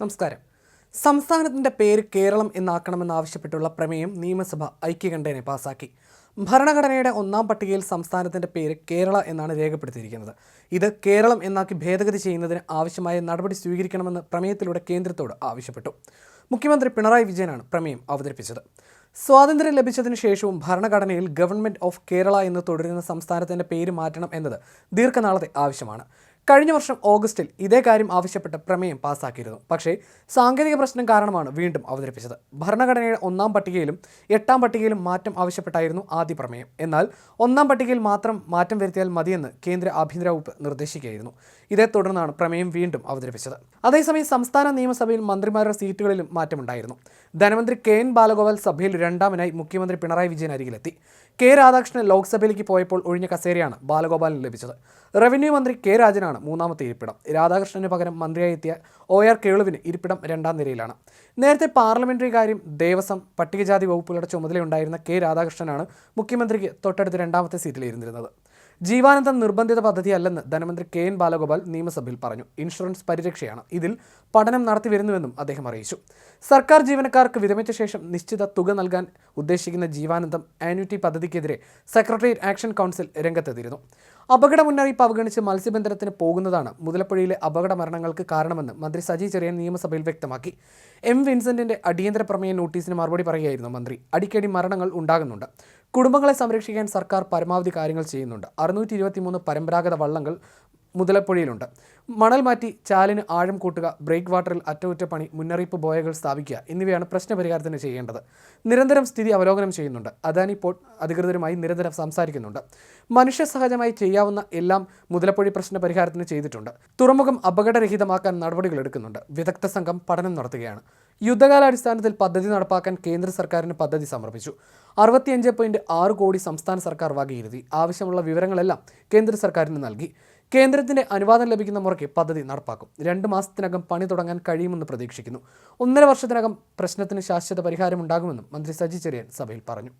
നമസ്കാരം. സംസ്ഥാനത്തിന്റെ പേര് കേരളം എന്നാക്കണമെന്നാവശ്യപ്പെട്ടുള്ള പ്രമേയം നിയമസഭ ഐക്യകണ്ഠേനെ പാസാക്കി. ഭരണഘടനയുടെ ഒന്നാം പട്ടികയിൽ സംസ്ഥാനത്തിന്റെ പേര് കേരള എന്നാണ് രേഖപ്പെടുത്തിയിരിക്കുന്നത്. ഇത് കേരളം എന്നാക്കി ഭേദഗതി ചെയ്യുന്നതിന് ആവശ്യമായ നടപടി സ്വീകരിക്കണമെന്ന് പ്രമേയത്തിലൂടെ കേന്ദ്രത്തോട് ആവശ്യപ്പെട്ടു. മുഖ്യമന്ത്രി പിണറായി വിജയനാണ് പ്രമേയം അവതരിപ്പിച്ചത്. സ്വാതന്ത്ര്യം ലഭിച്ചതിനു ശേഷവും ഭരണഘടനയിൽ ഗവൺമെന്റ് ഓഫ് കേരള എന്ന് തുടരുന്ന സംസ്ഥാനത്തിന്റെ പേര് മാറ്റണം എന്നത് ദീർഘനാളത്തെ ആവശ്യമാണ്. കഴിഞ്ഞ വർഷം ഓഗസ്റ്റിൽ ഇതേ കാര്യം ആവശ്യപ്പെട്ട് പ്രമേയം പാസാക്കിയിരുന്നു. പക്ഷേ സാങ്കേതിക പ്രശ്നം കാരണമാണ് വീണ്ടും അവതരിപ്പിച്ചത്. ഭരണഘടനയുടെ ഒന്നാം പട്ടികയിലും എട്ടാം പട്ടികയിലും മാറ്റം ആവശ്യപ്പെട്ടായിരുന്നു ആദ്യ പ്രമേയം. എന്നാൽ ഒന്നാം പട്ടികയിൽ മാത്രം മാറ്റം വരുത്തിയാൽ മതിയെന്ന് കേന്ദ്ര ആഭ്യന്തര വകുപ്പ് നിർദ്ദേശിക്കുകയായിരുന്നു. ഇതേ തുടർന്നാണ് പ്രമേയം വീണ്ടും അവതരിപ്പിച്ചത്. അതേസമയം സംസ്ഥാന നിയമസഭയിൽ മന്ത്രിമാരുടെ സീറ്റുകളിലും മാറ്റമുണ്ടായിരുന്നു. ധനമന്ത്രി കെ എൻ ബാലഗോപാൽ സഭയിൽ രണ്ടാമനായി മുഖ്യമന്ത്രി പിണറായി വിജയൻ അരികിലെത്തി. കെ രാധാകൃഷ്ണൻ ലോക്സഭയിലേക്ക് പോയപ്പോൾ ഒഴിഞ്ഞ കസേരയാണ് ബാലഗോപാലിന് ലഭിച്ചത്. റവന്യൂ മന്ത്രി കെ രാജനാണ് മൂന്നാമത്തെ ഇരിപ്പിടം. രാധാകൃഷ്ണന് പകരം മന്ത്രിയായി എത്തിയ ഒ ആർ കേളുവിന് ഇരിപ്പിടം രണ്ടാം നിരയിലാണ്. നേരത്തെ പാർലമെന്ററി കാര്യം ദേവസ്വം പട്ടികജാതി വകുപ്പുകളുടെ ചുമതലയുണ്ടായിരുന്ന കെ രാധാകൃഷ്ണനാണ് മുഖ്യമന്ത്രിക്ക് തൊട്ടടുത്ത് രണ്ടാമത്തെ സീറ്റിലിരുന്നിരുന്നത്. ജീവാനന്ദം നിർബന്ധിത പദ്ധതിയല്ലെന്ന് ധനമന്ത്രി കെ എൻ ബാലഗോപാൽ നിയമസഭയിൽ പറഞ്ഞു. ഇൻഷുറൻസ് പരിരക്ഷയാണ്. ഇതിൽ പഠനം നടത്തി വരുന്നുവെന്നും അദ്ദേഹം അറിയിച്ചു. സർക്കാർ ജീവനക്കാർക്ക് വിരമിച്ച ശേഷം നിശ്ചിത തുക നൽകാൻ ഉദ്ദേശിക്കുന്ന ജീവാനന്ദം ആന്യൂറ്റി പദ്ധതിക്കെതിരെ സെക്രട്ടേറിയറ്റ് ആക്ഷൻ കൗൺസിൽ രംഗത്തെത്തിയിരുന്നു. അപകട മുന്നറിയിപ്പ് അവഗണിച്ച് മത്സ്യബന്ധനത്തിന് പോകുന്നതാണ് മുതലപ്പുഴയിലെ അപകട മരണങ്ങൾക്ക് കാരണമെന്ന് മന്ത്രി സജി ചെറിയൻ നിയമസഭയിൽ വ്യക്തമാക്കി. എം വിൻസെന്റിന്റെ അടിയന്തര പ്രമേയ നോട്ടീസിന് മറുപടി പറയുകയായിരുന്നു മന്ത്രി. അടിക്കടി മരണങ്ങൾ ഉണ്ടാകുന്നുണ്ട്. കുടുംബങ്ങളെ സംരക്ഷിക്കാൻ സർക്കാർ പരമാവധി കാര്യങ്ങൾ ചെയ്യുന്നുണ്ട്. അറുന്നൂറ്റി പരമ്പരാഗത വള്ളങ്ങൾ മുതലപ്പുഴയിലുണ്ട്. മണൽ മാറ്റി ചാലിന് ആഴം കൂട്ടുക ബ്രേക്ക് വാട്ടറിൽ അറ്റകുറ്റപ്പണി മുന്നറിയിപ്പ് ബോയകൾ സ്ഥാപിക്കുക എന്നിവയാണ് പ്രശ്നപരിഹാരത്തിന് ചെയ്യേണ്ടത്. നിരന്തരം സ്ഥിതി അവലോകനം ചെയ്യുന്നുണ്ട്. അദാനി പോർട്ട് അധികൃതരുമായി നിരന്തരം സംസാരിക്കുന്നുണ്ട്. മനുഷ്യ സഹജമായി ചെയ്യാവുന്ന എല്ലാം മുതലപ്പുഴി പ്രശ്ന പരിഹാരത്തിന് ചെയ്തിട്ടുണ്ട്. തുറമുഖം അപകടരഹിതമാക്കാൻ നടപടികൾ എടുക്കുന്നുണ്ട്. വിദഗ്ധ സംഘം പഠനം നടത്തുകയാണ്. യുദ്ധകാലാടിസ്ഥാനത്തിൽ പദ്ധതി നടപ്പാക്കാൻ കേന്ദ്ര സർക്കാരിന് പദ്ധതി സമർപ്പിച്ചു. അറുപത്തിയഞ്ച് പോയിന്റ് ആറ് കോടി സംസ്ഥാന സർക്കാർ വകയിരുത്തി. ആവശ്യമുള്ള വിവരങ്ങളെല്ലാം കേന്ദ്ര സർക്കാരിന് നൽകി. കേന്ദ്രത്തിന്റെ അനുവാദം ലഭിക്കുന്ന മുറയ്ക്ക് പദ്ധതി നടപ്പാക്കും. രണ്ട് മാസത്തിനകം പണി തുടങ്ങാൻ കഴിയുമെന്ന് പ്രതീക്ഷിക്കുന്നു. ഒന്നര വർഷത്തിനകം പ്രശ്നത്തിന് ശാശ്വത പരിഹാരമുണ്ടാകുമെന്നും മന്ത്രി സജി ചെറിയൻ സഭയിൽ പറഞ്ഞു.